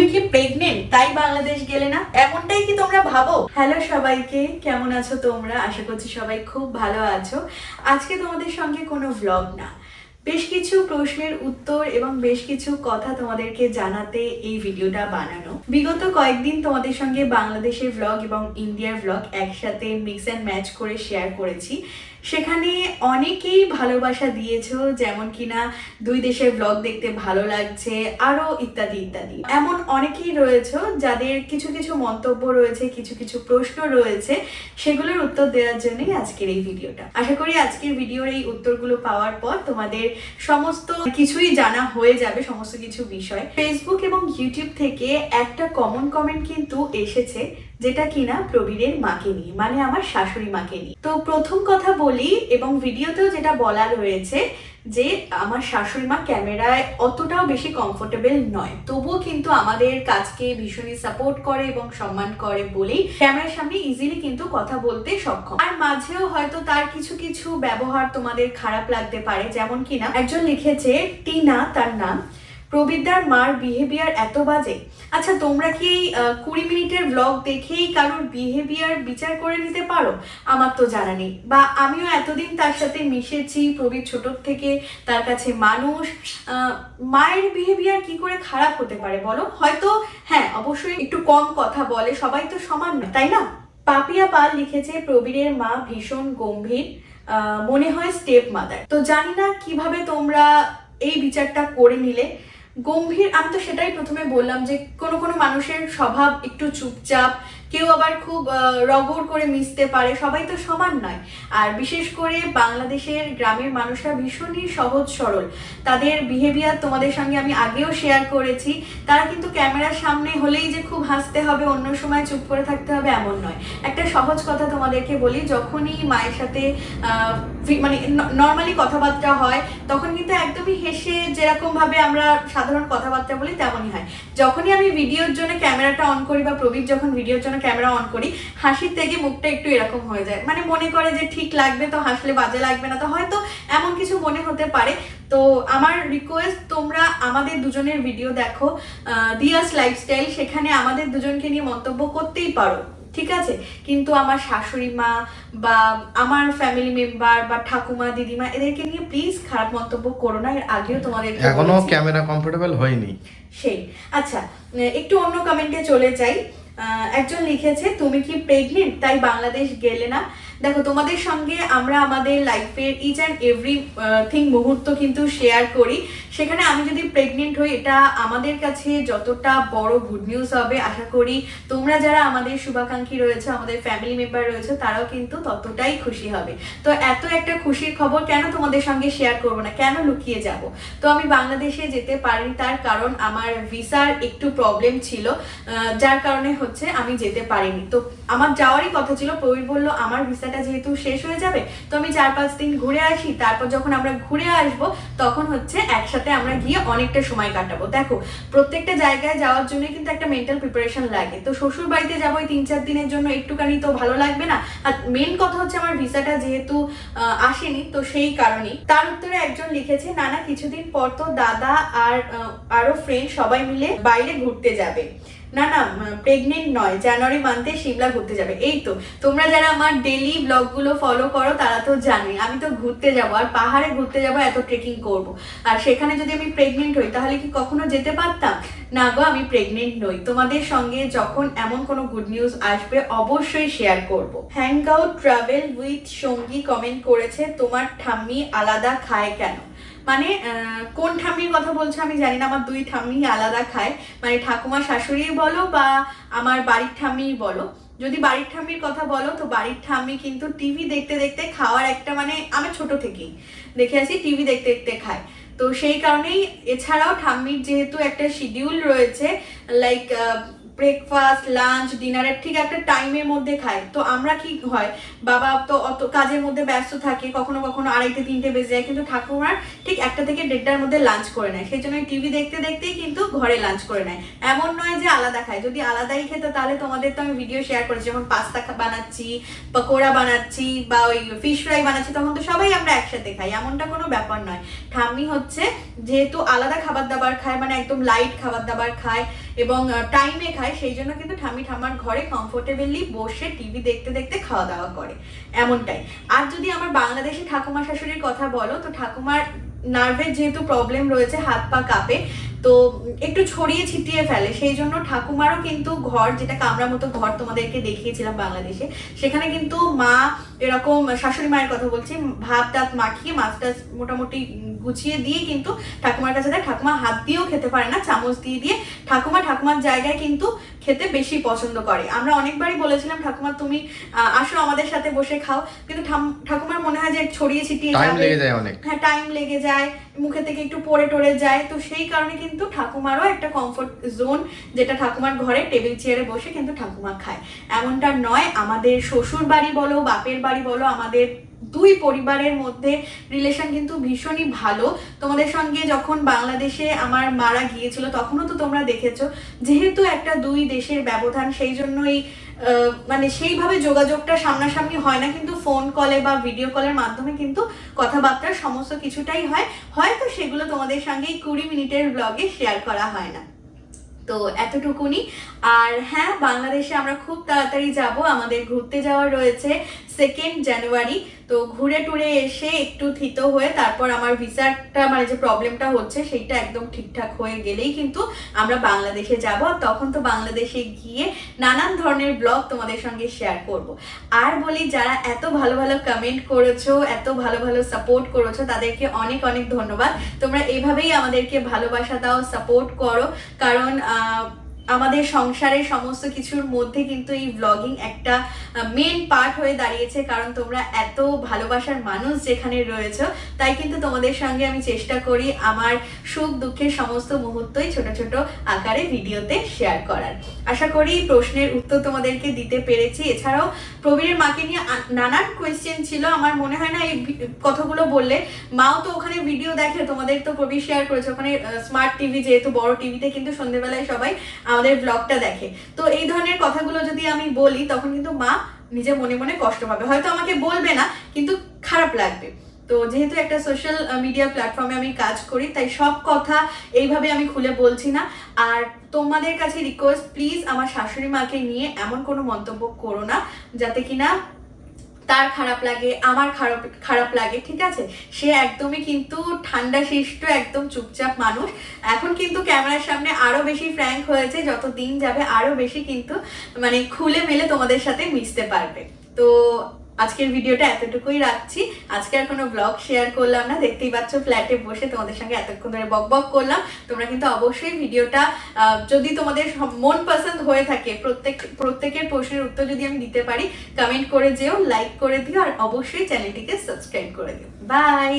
তুমি কি প্রেগনেন্ট তাই বাংলাদেশ গেলে না? এমনটাই কি তোমরা ভাবো? হ্যালো সবাইকে, কেমন আছো তোমরা? আশা করছি সবাই খুব ভালো আছো। আজকে তোমাদের সঙ্গে কোনো ভ্লগ না। বেশ কিছু প্রশ্নের উত্তর এবং বেশ কিছু কথা তোমাদেরকে জানাতে এই ভিডিওটা বানানো। বিগত কয়েকদিন তোমাদের সঙ্গে বাংলাদেশের ভ্লগ এবং ইন্ডিয়ার ভ্লগ একসাথে মিক্স অ্যান্ড ম্যাচ করে শেয়ার করেছি। সেখানে অনেকেই ভালোবাসা দিয়েছ, যেমন কিনা দুই দেশের ব্লগ দেখতে ভালো লাগছে, আরও ইত্যাদি ইত্যাদি। এমন অনেকেই রয়েছে যাদের কিছু কিছু মন্তব্য রয়েছে, কিছু কিছু প্রশ্ন রয়েছে, সেগুলোর উত্তর দেওয়ার জন্যই আজকের এই ভিডিওটা। আশা করি আজকের ভিডিওর এই উত্তরগুলো পাওয়ার পর তোমাদের সমস্ত কিছুই জানা হয়ে যাবে, সমস্ত কিছু বিষয়। ফেসবুক এবং ইউটিউব থেকে একটা কমন কমেন্ট কিন্তু এসেছে, যেটা কিনা প্রবীরের মাকে নিয়ে মানে আমার শাশুড়ি মাকে নিয়ে। তো প্রথম কথা বলি এবং ভিডিওতেও যেটা বলা রয়েছে যে আমার শাশুড়ি মা ক্যামেরায় অতটাও বেশি কমফোর্টেবল নয়। তবুও কিন্তু আমাদের কাজকে ভীষণই সাপোর্ট করে এবং সম্মান করে বলেই ক্যামেরার সামনে ইজিলি কিন্তু কথা বলতে সক্ষম। আর মাঝেও হয়তো তার কিছু কিছু ব্যবহার তোমাদের খারাপ লাগতে পারে। যেমন কিনা একজন লিখেছে, টিনা তার নাম। প্রবীরদার মার বিহেভিয়ার এত বাজে? আচ্ছা তোমরা কি এই, কুড়ি মিনিটের ব্লগ দেখেই কারোর বিহেভিয়ার বিচার করে নিতে পারো? আমার তো জানা নেই। বা আমিও এতদিন তার সাথে মিশেছি প্রবীর ছোট থেকে তার কাছে মানুষ। মায়ের বিহেভিয়ার কি করে খারাপ হতে পারে বলো? হয়তো হ্যাঁ অবশ্যই একটু কম কথা বলে সবাই তো সমান নয় তাই না? পাপিয়া পাল লিখেছে প্রবীরের মা ভীষণ গম্ভীর মনে হয় স্টেপ মাদার তো জানি না কীভাবে তোমরা এই বিচারটা করে নিলে। গম্ভীর আমি তো সেটাই প্রথমে বললাম যে কোনো কোনো মানুষের স্বভাব একটু চুপচাপ কেউ আবার খুব রগড় করে মিশতে পারে, সবাই তো সমান নয়। আর বিশেষ করে বাংলাদেশের গ্রামের মানুষরা ভীষণই সহজ সরল। তাদের বিহেভিয়ার তোমাদের সঙ্গে আমি আগেও শেয়ার করেছি। তারা কিন্তু ক্যামেরার সামনে হলেই যে খুব হাসতে হবে, অন্য সময় চুপ করে থাকতে হবে এমন নয়। একটা সহজ কথা তোমাদেরকে বলি, যখনই মায়ের সাথে মানে নর্মালি কথাবার্তা হয়, তখন কিন্তু একদমই হেসে যেরকম ভাবে আমরা সাধারণ কথাবার্তা বলি, তেমনই হয়। যখনই আমি ভিডিওর জন্য ক্যামেরাটা অন করি বা প্রবীর যখন ভিডিওর জন্য ক্যামেরা অন করি হাসির থেকে মুখটা একটু এরকম হয়ে যায়। মানে মনে করে যে ঠিক লাগবে তো হাসলে বাজে লাগবে না তো হয়তো এমন কিছু মনে হতে পারে। তো আমার রিকোয়েস্ট তোমরা আমাদের দুজনের ভিডিও দেখো দিয়াস লাইফস্টাইল সেখানে আমাদের দুজনকে নিয়ে মন্তব্য করতেই পারো ঠিক আছে? কিন্তু আমার শাশুড়ি মা বা আমার ফ্যামিলি মেম্বার বা ঠাকুমা দিদিমা এদেরকে নিয়ে প্লিজ খারাপ মন্তব্য করো না এর আগেও তোমাদের এখনও ক্যামেরা কমফোর্টেবল হয়নি। সেই। আচ্ছা একটু অন্য কমেন্টে চলে যাই। একজন লিখেছে তুমি কি প্রেগনেন্ট তাই বাংলাদেশ গেলে না। দেখো, তোমাদের সঙ্গে আমরা আমাদের লাইফের ইচ অ্যান্ড এভরি থিং মুহূর্ত কিন্তু শেয়ার করি। সেখানে আমি যদি প্রেগনেন্ট হই, এটা আমাদের কাছে যতটা বড় গুড নিউজ হবে, আশা করি তোমরা যারা আমাদের শুভাকাঙ্ক্ষী রয়েছে, আমাদের ফ্যামিলি মেম্বার রয়েছে, তারাও কিন্তু ততটাই খুশি হবে। তো এত একটা খুশির খবর কেন তোমাদের সঙ্গে শেয়ার করব না? কেন লুকিয়ে যাব? তো আমি বাংলাদেশে যেতে পারিনি তার কারণ আমার ভিসার একটু প্রবলেম ছিল যার কারণে হচ্ছে আমি যেতে পারিনি। তো আমার যাওয়ারই কথা ছিল। প্রবীর বলল, আমার ভিসাটা যেহেতু শেষ হয়ে যাবে, তো আমি চার পাঁচ দিন ঘুরে আসি। তারপর যখন আমরা ঘুরে আসব, তখন হচ্ছে একসাথে আমরা গিয়ে অনেকটা সময় কাটাবো। দেখো, প্রত্যেকটা জায়গায় যাওয়ার জন্য কিন্তু একটা মেন্টাল প্রিপারেশন লাগে। তো শ্বশুর বাড়িতে যাব এই তিন চার দিনের জন্য একটুখানি তো ভালো লাগবে না। আর মেন কথা হচ্ছে আমার ভিসাটা যেহেতু আসেনি, তো সেই কারণেই। তার উত্তরে একজন লিখেছে নানা কিছুদিন পর তো দাদা আর আরও ফ্রেন্ড সবাই মিলে বাইরে ঘুরতে যাবে। না না প্রেগনেন্ট নয় জানুয়ারি মান্থে সিমলা ঘুরতে যাবে। এই তো, তোমরা যারা আমার ডেলি ব্লগগুলো ফলো করো, তারা তো জানে আমি তো ঘুরতে যাব, আর পাহাড়ে ঘুরতে যাব, এত ট্রেকিং করব। আর সেখানে যদি আমি প্রেগনেন্ট হই, তাহলে কি কখনো যেতে পারতাম? না গো, আমি প্রেগনেন্ট নই। তোমাদের সঙ্গে যখন এমন কোনো গুড নিউজ আসবে, অবশ্যই শেয়ার করব। হ্যাং আউট ট্রাভেল উইথ সঙ্গী কমেন্ট করেছে, তোমার ঠাম্মি আলাদা খায় কেন? মানে কোন ঠাম্মির কথা বলছো আমি জানি না, আমার দুই ঠাম্মি আলাদা খায়। মানে ঠাকুমা শাশুড়ি বলো বা আমার বাড়ির ঠাম্মি বলো। যদি বাড়ির ঠাম্মির কথা বলো, তো বাড়ির ঠাম্মি কিন্তু টিভি দেখতে দেখতে খাওয়ার একটা মানে আমি ছোট থেকেই দেখে আসি, টিভি দেখতে দেখতে খায়। তো সেই কারণেই এছাড়াও ঠাম্মির যেহেতু একটা শিডিউল রয়েছে লাইক ব্রেকফাস্ট লাঞ্চ ডিনারের ঠিক একটা টাইমের মধ্যে খায়। তো আমরা কি হয়, বাবা তো অত কাজের মধ্যে ব্যস্ত থাকে, কখনো কখনো আড়াইটে, তিনটে বেজে যায়, কিন্তু ঠাকুমার ঠিক একটা থেকে দেড়টার মধ্যে লাঞ্চ করে নেয়। সেই জন্য টিভি দেখতে দেখতেই কিন্তু ঘরে লাঞ্চ করে নেয়। এমন নয় যে আলাদা খায়। যদি আলাদাই খেতে, তাহলে তোমাদের তো আমি ভিডিও শেয়ার করেছি। যেমন পাস্তা বানাচ্ছি, পকোড়া বানাচ্ছি, বা ওই ফিশ ফ্রাই বানাচ্ছি, তখন তো সবাই আমরা একসাথে খাই। এমনটা কোনো ব্যাপার নয়। ঠাম্মি হচ্ছে যেহেতু আলাদা খাবার দাবার খায় মানে একদম লাইট খাবার দাবার খায় এবং টাইমে খায়, সেই জন্য কিন্তু ঠামি ঠামার ঘরে কমফোর্টেবলি বসে টিভি দেখতে দেখতে খাওয়া দাওয়া করে। এমনটাই। আর যদি আমার বাংলাদেশে ঠাকুমা শাশুড়ির কথা বলো, তো ঠাকুমার নার্ভের যেহেতু প্রবলেম রয়েছে হাত পা কাঁপে, তো একটু ছড়িয়ে ছিটিয়ে ফেলে। সেই জন্য ঠাকুমারও কিন্তু ঘর, যেটা কামরা মতো ঘর তোমাদেরকে দেখিয়েছিলাম বাংলাদেশে, সেখানে কিন্তু মা এরকম শাশুড়ি মায়ের কথা বলছি ভাত টাত মাখিয়ে মাছ টাছ মোটামুটি গুছিয়ে দিয়ে কিন্তু ঠাকুমার কাছে দেয় ঠাকুমা হাত দিয়েও খেতে পারে না চামচ দিয়ে দিয়ে। ঠাকুমা ঠাকুমার জায়গায় কিন্তু খেতে বেশি পছন্দ করে। আমরা অনেকবারই বলেছিলাম ঠাকুমা তুমি আসো আমাদের সাথে বসে খাও। কিন্তু ঠাকুমার মনে হয় যে ছড়িয়ে ছিটিয়ে টাইম। লেগে যায় অনেক। হ্যাঁ টাইম লেগে যায় মুখে থেকে একটু পড়ে টরে যায়। তো সেই কারণে কিন্তু ঠাকুমারও একটা কমফোর্ট জোন যেটা ঠাকুমার ঘরে টেবিল চেয়ারে বসে কিন্তু ঠাকুমা খায়। এমনটা নয় আমাদের শ্বশুর বাড়ি বলো বাপের বাড়ি বলো আমাদের দুই পরিবারের মধ্যে রিলেশন কিন্তু ভীষণই ভালো। তোমাদের সঙ্গে যখন বাংলাদেশে আমার মারা গিয়েছিল তখনও তো তোমরা দেখেছ যেহেতু একটা দুই দেশের ব্যবধান সেই জন্যই আহ, মানে সেইভাবে যোগাযোগটা সামনাসামনি হয় না কিন্তু ফোন কলে বা ভিডিও কলের মাধ্যমে কিন্তু কথাবার্তা সমস্ত কিছুটাই হয়। হয়তো সেগুলো তোমাদের সঙ্গে এই কুড়ি মিনিটের ব্লগে শেয়ার করা হয় না। তো এতটুকুনি। আর হ্যাঁ বাংলাদেশে আমরা খুব তাড়াতাড়ি যাব আমাদের ঘুরতে যাওয়ার রয়েছে। সেকেন্ড জানুয়ারি তো ঘুরে টুরে এসে একটু থিত হয়ে তারপর আমার ভিসাটা মানে যে প্রবলেমটা হচ্ছে সেইটা একদম ঠিকঠাক হয়ে গেলেই কিন্তু আমরা বাংলাদেশে যাব। তখন তো বাংলাদেশে গিয়ে নানান ধরনের ব্লগ তোমাদের সঙ্গে শেয়ার করব। আর বলি, যারা এত ভালো ভালো কমেন্ট করেছ, এত ভালো ভালো সাপোর্ট করেছ, তাদেরকে অনেক অনেক ধন্যবাদ। তোমরা এইভাবেই আমাদেরকে ভালোবাসা দাও সাপোর্ট করো। কারণ আমাদের সংসারের সমস্ত কিছুর মধ্যে কিন্তু এই ব্লগিং একটা মেন পার্ট হয়ে দাঁড়িয়েছে, কারণ তোমরা এত ভালোবাসার মানুষ যেখানে রয়েছে, তাই কিন্তু তোমাদের সঙ্গে আমি চেষ্টা করি আমার সুখ দুঃখের সমস্ত মুহূর্তই ছোট ছোট আকারে ভিডিওতে শেয়ার করার। আশা করি প্রশ্নের উত্তর তোমাদেরকে দিতে পেরেছি। এছাড়াও প্রবীরের মাকে নিয়ে নানান কোয়েশ্চেন ছিল। আমার মনে হয় না এই কথাগুলো বললে, মাও তো ওখানে ভিডিও দেখে, তোমাদের তো প্রবীর শেয়ার করেছে। ওখানে স্মার্ট টিভি যেহেতু বড় টিভিতে কিন্তু সন্ধ্যেবেলায় সবাই আমাদের ব্লগটা দেখে। তো এই ধরনের কথাগুলো যদি আমি বলি, তখন কিন্তু মা নিজে মনে মনে কষ্ট পাবে। হয়তো আমাকে বলবে না, কিন্তু খারাপ লাগবে। তো যেহেতু একটা সোশ্যাল মিডিয়া প্ল্যাটফর্মে আমি কাজ করি, তাই সব কথা এইভাবে আমি খুলে বলছি না। আর তোমাদের কাছে রিকোয়েস্ট প্লিজ আমার শাশুড়ি মাকে নিয়ে এমন কোনো মন্তব্য করো না, যাতে কিনা তার খারাপ লাগে, আমার খারাপ খারাপ লাগে, ঠিক আছে? সে একদমই কিন্তু ঠান্ডা শিষ্ট, একদম চুপচাপ মানুষ। এখন কিন্তু ক্যামেরার সামনে আরও বেশি ফ্র্যাঙ্ক হয়েছে, যত দিন যাবে আরও বেশি কিন্তু মানে খুলে মেলে তোমাদের সাথে মিশতে পারবে। তো আজকের ভিডিওটা এতটুকুই রাখছি। আজকে আর কোনো ব্লগ শেয়ার করলাম না। দেখতেই পাচ্ছ ফ্ল্যাটে বসে তোমাদের সঙ্গে এতক্ষণ ধরে বক বক করলাম। তোমরা কিন্তু অবশ্যই ভিডিওটা যদি তোমাদের মন পছন্দ হয়ে থাকে, প্রত্যেক, প্রত্যেকের প্রশ্নের উত্তর যদি আমি দিতে পারি কমেন্ট করে যেও লাইক করে দিও, আর অবশ্যই চ্যানেলটিকে সাবস্ক্রাইব করে দিও। বাই